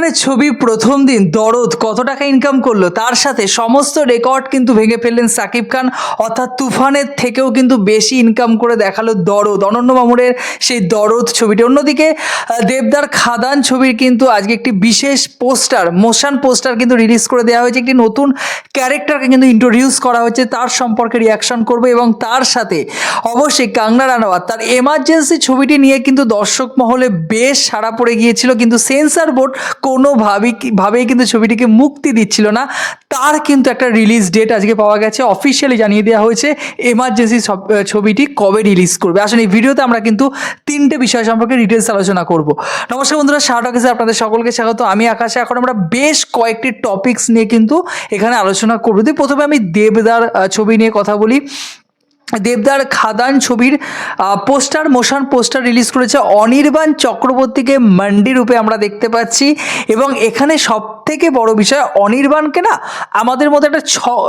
খানের ছবি প্রথম দিন দরদ কত টাকা ইনকাম করল? তার সাথে সমস্ত রেকর্ড কিন্তু ভেঙে ফেললেন সাকিব খান। অর্থাৎ তুফানের থেকেও কিন্তু বেশি ইনকাম করে দেখাল দরদ। অনন্য মামুরের সেই দরদ ছবিটি। অন্যদিকে দেবদার খাদান ছবির কিন্তু আজকে একটি বিশেষ পোস্টার, মোশন পোস্টার কিন্তু রিলিজ করে দেওয়া হয়েছে। একটি নতুন ক্যারেক্টারকে কিন্তু ইন্ট্রোডিউস করা হয়েছে। তার সম্পর্কে রিয়াকশন করবে এবং তার সাথে অবশ্যই কাংনা রানাওয়াত। তার এমার্জেন্সি ছবিটি নিয়ে কিন্তু দর্শক মহলে বেশ সাড়া পড়ে গিয়েছিল। কিন্তু সেন্সার বোর্ড কোনোভাবেই ভাবেই কিন্তু ছবিটিকে মুক্তি দিচ্ছিল না। তার কিন্তু একটা রিলিজ ডেট আজকে পাওয়া গেছে। অফিসিয়ালি জানিয়ে দেওয়া হয়েছে এমার্জেন্সি ছবিটি কবে রিলিজ করবে। আসলে এই ভিডিওতে আমরা কিন্তু তিনটে বিষয় সম্পর্কে ডিটেলস আলোচনা করব। নমস্কার বন্ধুরা শাহটাকেসে আপনাদের সকলকে স্বাগত। আমি আকাশে। এখন আমরা বেশ কয়েকটি টপিকস নিয়ে কিন্তু এখানে আলোচনা করব। প্রথমে আমি দেবদার ছবি নিয়ে কথা বলি দেবদার খাদান ছবির পোস্টার মোশন পোস্টার রিলিজ করেছে অনির্বাণ চক্রবর্তীকে মান্ডি রূপে আমরা দেখতে পাচ্ছি। এবং এখানে সব থেকে বড় বিষয় অনির্বাণকে না আমাদের মধ্যে একটা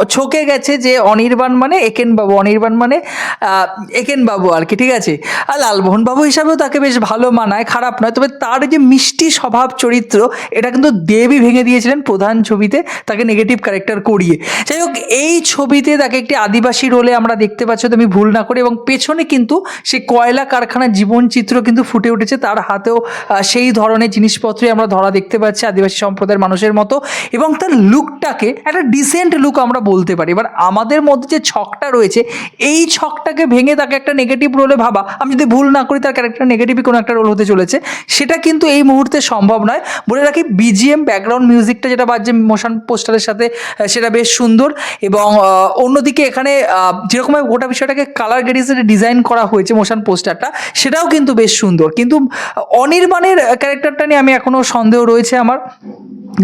ছকে গেছে যে অনির্বাণ মানে একেন বাবু অনির্বাণ মানে আহ, একেন বাবু আর কি ঠিক আছে? আর লালমোহন বাবু হিসাবেও তাকে বেশ ভালো মানায় খারাপ নয়। তবে তার যে মিষ্টি স্বভাব চরিত্র এটা কিন্তু দেবী ভেঙে দিয়েছিলেন প্রধান ছবিতে তাকে নেগেটিভ ক্যারেক্টার করিয়ে। যাই হোক এই ছবিতে তাকে একটি আদিবাসী রোলে আমরা দেখতে পাচ্ছি। তো আমি ভুল না করি এবং পেছনে কিন্তু সেই কয়লা কারখানার জীবন চিত্র কিন্তু ফুটে উঠেছে। তার হাতেও সেই ধরনের জিনিসপত্রই আমরা ধরা দেখতে পাচ্ছি আদিবাসী সম্প্রদায়ের মানুষের মতো এবং তার লুকটাকে একটা ডিসেন্ট লুক আমরা বলতে পারি। এবার আমাদের মধ্যে যে ছকটা রয়েছে, এই ছকটাকে ভেঙে তাকে একটা নেগেটিভ রোলে ভাবা, আমি যদি ভুল না করি তার ক্যারেক্টার নেগেটিভই কোনো একটা রোল হতে চলেছে। সেটা কিন্তু এই মুহূর্তে সম্ভব নয়। বলে রাখি বিজিএম ব্যাকগ্রাউন্ড মিউজিকটা যেটা বাজছে মোশন পোস্টারের সাথে সেটা বেশ সুন্দর এবং অন্যদিকে এখানে যেরকমভাবে গোটা বিষয়টাকে কালার গ্রেডিসে ডিজাইন করা হয়েছে মোশন পোস্টারটা সেটাও কিন্তু বেশ সুন্দর। কিন্তু অনির্বাণের ক্যারেক্টারটা নিয়ে আমি এখনও সন্দেহ রয়েছে আমার।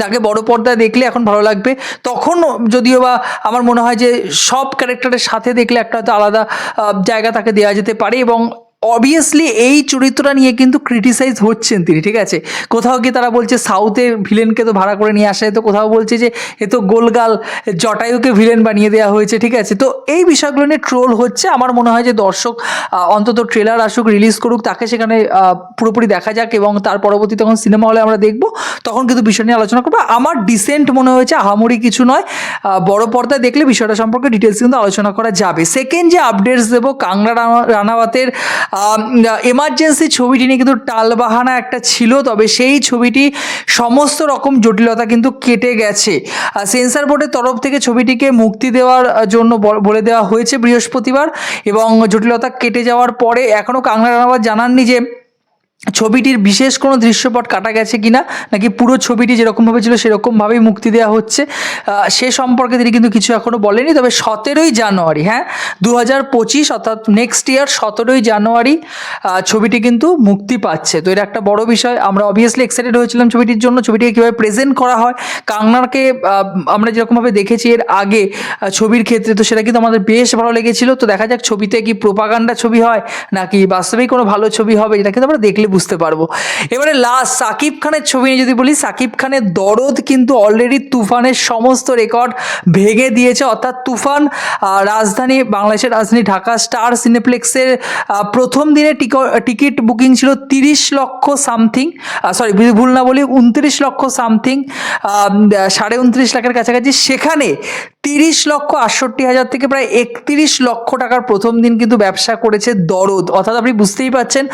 তাকে বড় পর্দায় দেখলে এখন ভালো লাগবে। তখন যদিও বা আমার মনে হয় যে সব ক্যারেক্টারের সাথে দেখলে একটা হয়তো আলাদা জায়গা তাকে দেওয়া যেতে পারে এবং অবভিয়াসলি এই চরিত্রটা নিয়ে কিন্তু ক্রিটিসাইজ হচ্ছেন তিনি, ঠিক আছে? কোথাও গিয়ে তারা বলছে সাউথের ভিলেনকে তো ভাড়া করে নিয়ে আসা, তো কোথাও বলছে যে এ তো গোলগাল, জটায়ুকে ভিলেন বানিয়ে দেওয়া হয়েছে, ঠিক আছে? তো এই বিষয়গুলো নিয়ে ট্রোল হচ্ছে। আমার মনে হয় যে দর্শক অন্তত ট্রেলার আসুক রিলিজ করুক, তাকে সেখানে পুরোপুরি দেখা যাক এবং তার পরবর্তী তখন সিনেমা হলে আমরা দেখব। তখন কিন্তু বিষয় নিয়ে আলোচনা করব। আমার ডিসেন্ট মনে হয়েছে, আহামরি কিছু নয় বড় পর্দায় দেখলে বিষয়টা সম্পর্কে ডিটেলস কিন্তু আলোচনা করা যাবে। সেকেন্ড যে আপডেটস দেবো কাংরা রানা- রানাওয়াতের এমার্জেন্সি ছবিটি নিয়ে কিন্তু টালবাহানা একটা ছিল, তবে সেই ছবিটি সমস্ত রকম জটিলতা কিন্তু কেটে গেছে। সেন্সার বোর্ডের তরফ থেকে ছবিটিকে মুক্তি দেওয়ার জন্য বলে দেওয়া হয়েছে বৃহস্পতিবার, এবং জটিলতা কেটে যাওয়ার পরে এখনও কাংলা রানাওয়াত জানাননি যে ছবিটির বিশেষ কোনো দৃশ্যপট কাটা গেছে কিনা, নাকি পুরো ছবিটি যেরকমভাবে ছিল সেরকমভাবেই মুক্তি দেওয়া হচ্ছে সে সম্পর্কে তিনি কিন্তু কিছু এখনও বলেনি। তবে সতেরোই জানুয়ারি হ্যাঁ দু হাজার পঁচিশ অর্থাৎ নেক্সট ইয়ার সতেরোই জানুয়ারি ছবিটি কিন্তু মুক্তি পাচ্ছে। তো এটা একটা বড় বিষয়। আমরা অবভিয়াসলি এক্সাইটেড হয়েছিলাম ছবিটির জন্য। ছবিটিকে কীভাবে প্রেজেন্ট করা হয় কাংনারকে আমরা যেরকমভাবে দেখেছি এর আগে ছবির ক্ষেত্রে, তো সেটা কিন্তু আমাদের বেশ ভালো লেগেছিল। তো দেখা যাক ছবিতে কি প্রোপাগান্ডা ছবি হয়, নাকি বাস্তবেই কোনো ভালো ছবি হবে, এটা কিন্তু আমরা দেখলে বুঝতে পারব। এবারে লাস্ট সাকিব খানের ছবি নিয়ে যদি বলি, সাকিব খানের দরদ কিন্তু অলরেডি তুফানের সমস্ত রেকর্ড ভেঙে দিয়েছে। অর্থাৎ তুফান রাজধানী, বাংলাদেশের রাজধানী ঢাকা, স্টার সিনেপ্লেক্সের প্রথম দিনে টিকিট বুকিং ছিল তিরিশ লক্ষ সামথিং সরি ভুল না বলি উনত্রিশ লক্ষ সামথিং সাড়ে উনত্রিশ লাখের কাছাকাছি। সেখানে তিরিশ লক্ষ আটষট্টি হাজার থেকে প্রায় একত্রিশ লক্ষ টাকার প্রথম দিন কিন্তু ব্যবসা করেছে দরদ। অর্থাৎ আপনি বুঝতেই পারছেন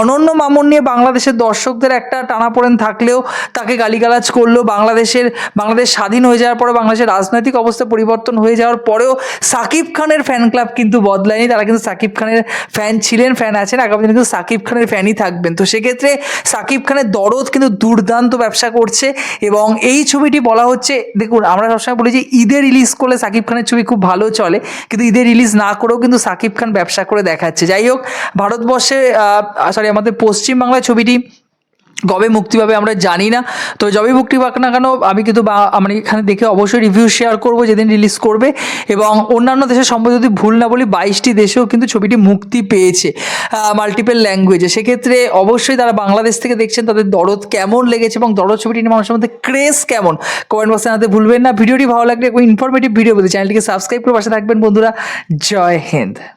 অনন্য মামুন নিয়ে বাংলাদেশের দর্শকদের একটা টানাপোড়েন থাকলেও তাকে গালিগালাজ করল। বাংলাদেশের, বাংলাদেশ স্বাধীন হয়ে যাওয়ার পরে বাংলাদেশের রাজনৈতিক অবস্থা পরিবর্তন হয়ে যাওয়ার পরেও সাকিব খানের ফ্যান ক্লাব কিন্তু বদলায়নি। তারা কিন্তু সাকিব খানের ফ্যান ছিলেন ফ্যান আছেন, আগামী দিনে কিন্তু সাকিব খানের ফ্যানই থাকবেন। তো সেক্ষেত্রে সাকিব খানের দরদ কিন্তু দুর্দান্ত ব্যবসা করছে এবং এই ছবিটি বলা হচ্ছে, দেখুন, আমরা সবসময় বলি যে ঈদে রিলিজ করলে সাকিব খানের ছবি খুব ভালো চলে, কিন্তু ঈদে রিলিজ না করেও কিন্তু সাকিব খান ব্যবসা করে দেখাচ্ছে। যাই হোক, ভারতবর্ষে সরি আমাদের পশ্চিমবাংলায় ছবিটি কবে মুক্তি পাবে আমরা জানি না। তো যবে মুক্তি পাক না কেন, আমি কিন্তু বা- আমরা এখানে দেখে অবশ্যই রিভিউ শেয়ার করব যেদিন রিলিজ করবে। এবং অন্যান্য দেশের সম্পর্কে যদি ভুল না বলি, বাইশটি দেশেও কিন্তু ছবিটি মুক্তি পেয়েছে মাল্টিপল ল্যাঙ্গুয়েজে সেক্ষেত্রে অবশ্যই তারা বাংলাদেশ থেকে দেখছেন, তাদের দরদ কেমন লেগেছে এবং দরদ ছবিটি নিয়ে মানুষের মধ্যে ক্রেজ কেমন? কমেন্ট বক্সে জানাতে ভুলবেন না। ভিডিওটি ভালো লাগলে ইনফরমেটিভ ভিডিও বলতে চ্যানেলটিকে সাবস্ক্রাইব করে পাশে থাকবেন বন্ধুরা। জয় হিন্দ।